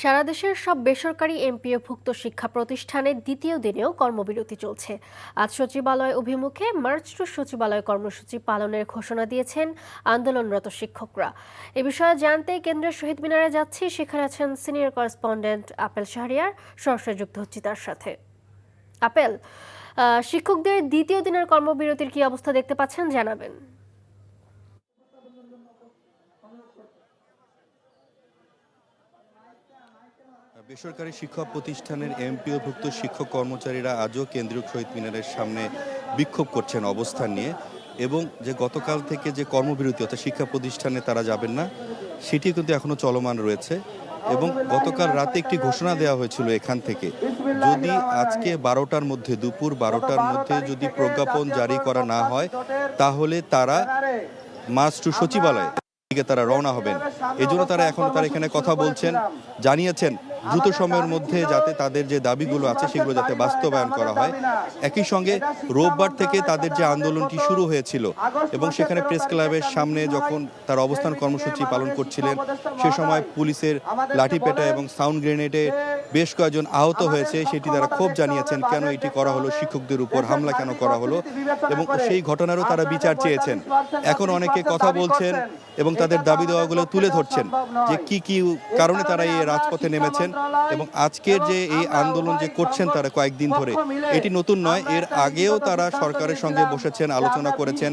সারা দেশের সব বেসরকারি এমপিওভুক্ত শিক্ষা প্রতিষ্ঠানে দ্বিতীয় দিনেও কর্মবিরতি চলছে। আজ সচিবালয় অভিমুখে মার্চ টু সচিবালয় কর্মসূচি পালনের ঘোষণা দিয়েছেন আন্দোলনরত শিক্ষকরা। এ বিষয়ে জানতে কেন্দ্রের শহীদ মিনারে যাচ্ছি। সেখানে আছেন সিনিয়র করেসপন্ডেন্ট আপেল শাহরিয়ার। সরাসরি যুক্ত হচ্ছি তার সাথে। আপেল শিক্ষকদের দ্বিতীয় দিনের কর্মবিরতির কি অবস্থা দেখতে পাচ্ছেন জানাবেন। বেসরকারি শিক্ষা প্রতিষ্ঠানের এমপিওভুক্ত শিক্ষক কর্মচারীরা আজও কেন্দ্রীয় শহীদ মিনারের সামনে বিক্ষোভ করছেন অবস্থান নিয়ে এবং যে গতকাল থেকে যে কর্মবিরতি অর্থাৎ শিক্ষা প্রতিষ্ঠানে তারা যাবেন না সেটি কিন্তু এখনও চলমান রয়েছে এবং গতকাল রাতে একটি ঘোষণা দেওয়া হয়েছিল এখান থেকে, যদি আজকে বারোটার মধ্যে, দুপুর বারোটার মধ্যে যদি প্রজ্ঞাপন জারি করা না হয়, তাহলে তারা মাস টু সচিবালয় দিকে তারা রওনা হবেন। এই তারা এখন তারা এখানে কথা বলছেন, জানিয়েছেন দ্রুত সময়ের মধ্যে যাতে তাদের যে দাবিগুলো আছে সেগুলো যাতে বাস্তবায়ন করা হয়। একই সঙ্গে রোববার থেকে তাদের যে আন্দোলনটি শুরু হয়েছিল এবং সেখানে প্রেস ক্লাবের সামনে যখন তার অবস্থান কর্মসূচি পালন করছিলেন, সে সময় পুলিশের লাঠিপেটা এবং সাউন্ড গ্রেনেডে বেশ কয়েকজন আহত হয়েছে, সেটি তারা ক্ষোভ জানিয়েছেন, কেন এটি করা হলো, শিক্ষকদের উপর হামলা কেন করা হলো এবং সেই ঘটনারও তারা বিচার চেয়েছেন। এখন অনেকে কথা বলছেন এবং তাদের দাবি দেওয়াগুলো তুলে ধরছেন যে কি কি কারণে তারা এই রাজপথে নেমেছেন এবং আজকের যে এই আন্দোলন যে করছেন তারা কয়েকদিন ধরে এটি নতুন নয় এর আগেও তারা সরকারের সঙ্গে বসেছেন আলোচনা করেছেন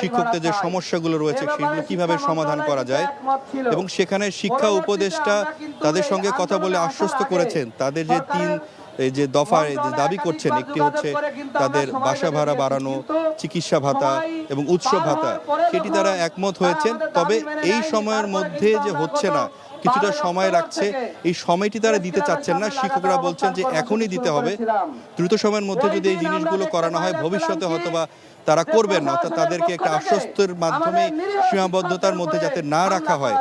শিক্ষকদের যে সমস্যাগুলো রয়েছে সেগুলো কীভাবে সমাধান করা যায়? এবং সেখানে শিক্ষা উপদেষ্টা তাদের সঙ্গে কথা বলে আশ্বস্ত করেছেন। তাদের যে তিন এই যে দফা যে দাবি করছেন একটি হচ্ছে তাদের বাসা ভাড়া বাড়ানো চিকিৎসা ভাতা এবং উৎসব ভাতা সেটি তারা একমত হয়েছেন। তবে এই সময়ের মধ্যে যে হচ্ছে না কিছুটা সময় রাখছে এই সময়টি তারা দিতে চাচ্ছেন না। শিক্ষকরা বলছেন যে এখনই দিতে হবে। দ্রুত সময়ের মধ্যে যদি এই জিনিসগুলো করানো হয় ভবিষ্যতে হয়তোবা তারা করবেন না। অর্থাৎ তাদেরকে একটা আশ্বস্তের মাধ্যমে সীমাবদ্ধতার মধ্যে যাতে না রাখা হয়।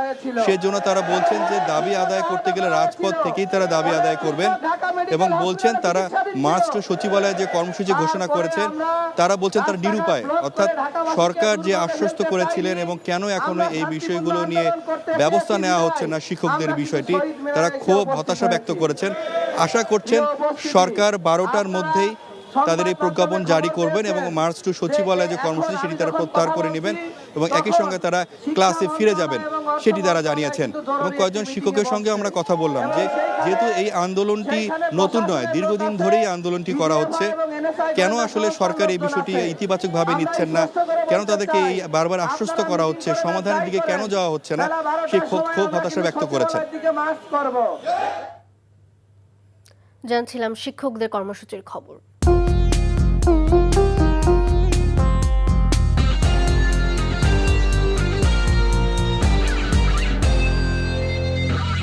সেজন্য তারা বলছেন যে দাবি আদায় করতে গেলে রাজপথ থেকেই তারা দাবি আদায় করবেন। এবং বলছেন তারা মার্চ টু সচিবালয়ে যে কর্মসূচি ঘোষণা করেছেন তারা বলছেন তারা নিরুপায়। অর্থাৎ সরকার যে আশ্বস্ত করেছিলেন এবং কেন এখনও এই বিষয়গুলো নিয়ে ব্যবস্থা নেওয়া হচ্ছে না শিক্ষকদের বিষয়টি। তারা ক্ষোভ হতাশা ব্যক্ত করেছেন। আশা করছেন সরকার বারোটার মধ্যেই তাদের এই প্রজ্ঞাপন জারি করবেন এবং মার্চ টু সচিবালয় যে কর্মসূচি সেটি তারা প্রত্যাহার করে নেবেন এবং একই সঙ্গে তারা ক্লাসে ফিরে যাবেন সেটি তারা জানিয়েছেন। এবং কয়েকজন শিক্ষকের সঙ্গে আমরা কথা বললাম যে যেহেতু এই আন্দোলনটি নতুন নয় দীর্ঘদিন ধরেই আন্দোলনটি করা হচ্ছে। কেন আসলে সরকার এই বিষয়টি ইতিবাচকভাবে নিচ্ছেন না। কেন তাদেরকে এই বারবার আশ্বস্ত করা হচ্ছে? সমাধানের দিকে কেন যাওয়া হচ্ছে না? সেই ক্ষোভ ক্ষোভ হতাশা ব্যক্ত করেছেন। জানছিলাম শিক্ষকদের কর্মসূচির খবর।